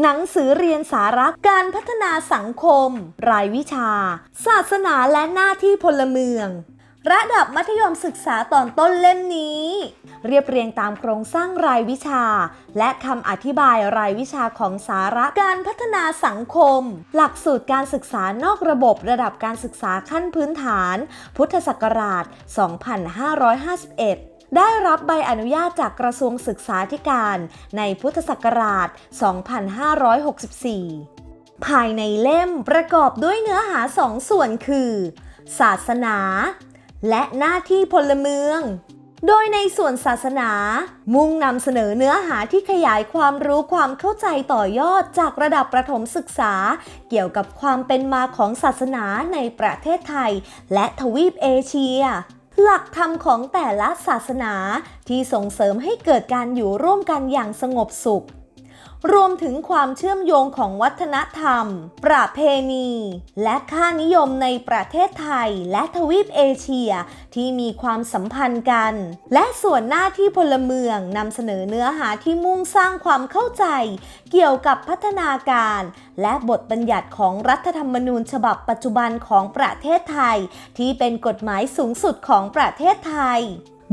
หนังสือเรียนสาระการพัฒนาสังคม รายวิชา ศาสนาและหน้าที่พลเมือง ระดับมัธยมศึกษาตอนต้นเล่มนี้ เรียบเรียงตามโครงสร้างรายวิชา และคำอธิบายรายวิชาของสาระการพัฒนาสังคม หลักสูตรการศึกษานอกระบบระดับการศึกษาขั้นพื้นฐาน พุทธศักราช 2551 ได้รับใบอนุญาตจากกระทรวงศึกษาธิการในพุทธศักราช 2564 ภายในเล่มประกอบด้วยเนื้อหาสองส่วนคือ ศาสนา และหน้าที่พลเมือง โดยในส่วนศาสนา มุ่งนำเสนอเนื้อหาที่ขยายความรู้ความเข้าใจต่อยอดจากระดับประถมศึกษา เกี่ยวกับความเป็นมาของศาสนาในประเทศไทย และทวีปเอเชีย หลักธรรมของแต่ละศาสนาที่ส่งเสริมให้เกิดการอยู่ร่วมกันอย่างสงบสุข รวมถึงความเชื่อมโยงของวัฒนธรรม ประเพณี และค่านิยมในประเทศไทยและทวีปเอเชียที่มีความสัมพันธ์กัน และส่วนหน้าที่พลเมืองนำเสนอเนื้อหาที่มุ่งสร้างความเข้าใจ เกี่ยวกับพัฒนาการ และบทบัญญัติของรัฐธรรมนูญฉบับปัจจุบันของประเทศไทย ที่เป็นกฎหมายสูงสุดของประเทศไทย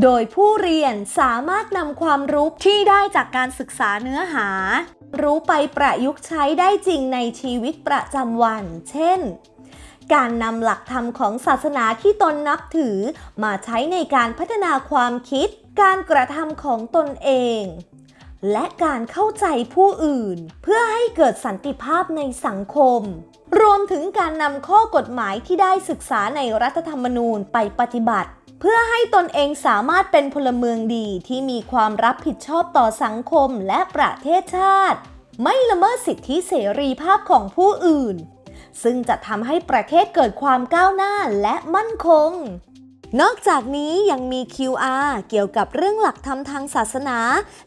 โดยผู้เรียนสามารถนำความรู้ที่ได้จากการศึกษาเนื้อหา รู้ไปประยุกต์ใช้ได้จริงในชีวิตประจำวัน เช่น การนำหลักธรรมของศาสนาที่ตนนับถือ มาใช้ในการพัฒนาความคิด การกระทำของตนเอง และการเข้าใจผู้อื่น เพื่อให้เกิดสันติภาพในสังคมรวมถึงการนำข้อกฎหมายที่ได้ศึกษาในรัฐธรรมนูญไปปฏิบัติ เพื่อให้ตนเองสามารถเป็นพลเมืองดีที่มีความรับผิดชอบต่อสังคมและประเทศชาติ ไม่ละเมิดสิทธิเสรีภาพของผู้อื่น ซึ่งจะทำให้ประเทศเกิดความก้าวหน้าและมั่นคง นอกจากนี้ยังมี QR เกี่ยวกับเรื่องหลักธรรมทางศาสนา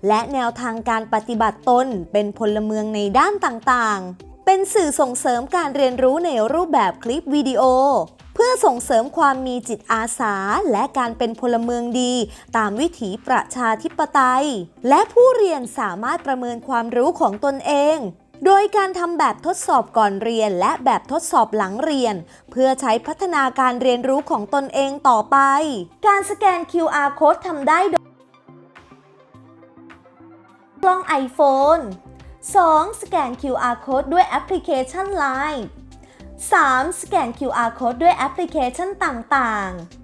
และแนวทางการปฏิบัติตนเป็นพลเมืองในด้านต่างๆ เป็นสื่อส่งเสริมการเรียนรู้ในรูปแบบคลิปวิดีโอ เพื่อส่งเสริมความมีจิตอาสาและการเป็นพลเมืองดี ตามวิถีประชาธิปไตย และผู้เรียนสามารถประเมินความรู้ของตนเองโดยการทำแบบทดสอบก่อนเรียนและแบบทดสอบหลังเรียน เพื่อใช้พัฒนาการเรียนรู้ของตนเองต่อไป การสแกน QR code ทำได้โดยกล้อง iPhone 2. สแกน QR code ด้วยแอปพลิเคชัน Line 3. สแกน QR code ด้วยแอปพลิเคชันต่างๆ